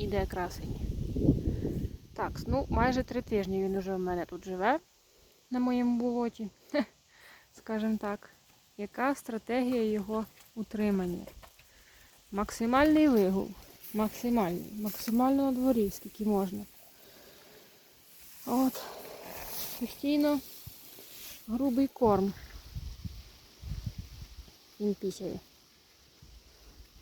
Іде красень. Так, ну майже три тижні він уже в мене тут живе на моєму болоті. Скажімо так. Яка стратегія його утримання? Максимальний вигул. Максимальний. Максимально на дворі, скільки можна. От. Постійно грубий корм. Він пісяє.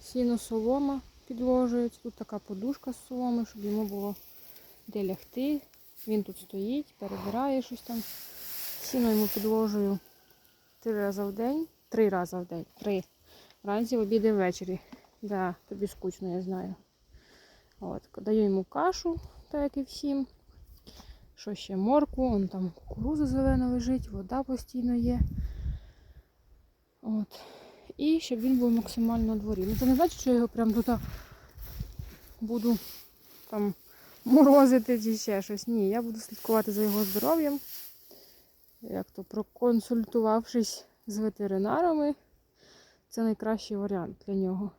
Сіно солома підложується. Тут така подушка з соломи, щоб йому було де лягти. Він тут стоїть, перебирає щось там. Сіно йому підложую три рази в день. Три рази в день. Три. Вранці, в обід ввечері. Да, тобі скучно, я знаю. От, даю йому кашу, так як і всім. Що ще морку, он там кукуруза зелена лежить, вода постійно є. От. І щоб він був максимально на дворі. Ну це не значить, що я його прям тут буду там морозити чи ще щось. Ні, я буду слідкувати за його здоров'ям. Як то проконсультувавшись з ветеринарами, це найкращий варіант для нього.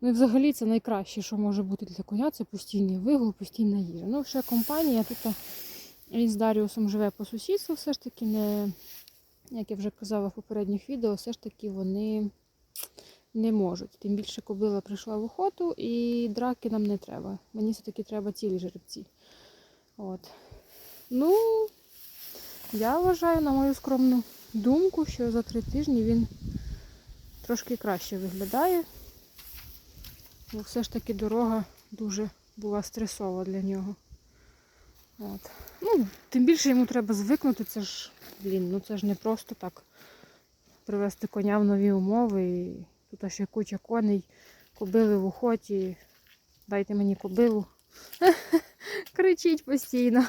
Ну і взагалі це найкраще, що може бути для коня, це постійний вигул, постійна їжа. Ну, ще компанія тут з Даріусом живе по сусідству, все ж таки не, як я вже казала в попередніх відео, все ж таки вони не можуть. Тим більше кобила прийшла в охоту і драки нам не треба. Мені все-таки треба цілі жеребці. От. Ну, я вважаю, на мою скромну думку, що за три тижні він трошки краще виглядає. Бо все ж таки дорога дуже була стресова для нього. От. Ну, тим більше йому треба звикнути, це ж, блін, ну це ж не просто так привезти коня в нові умови. І тут ще куча коней, кобили в охоті. Дайте мені кобилу. Кричить постійно.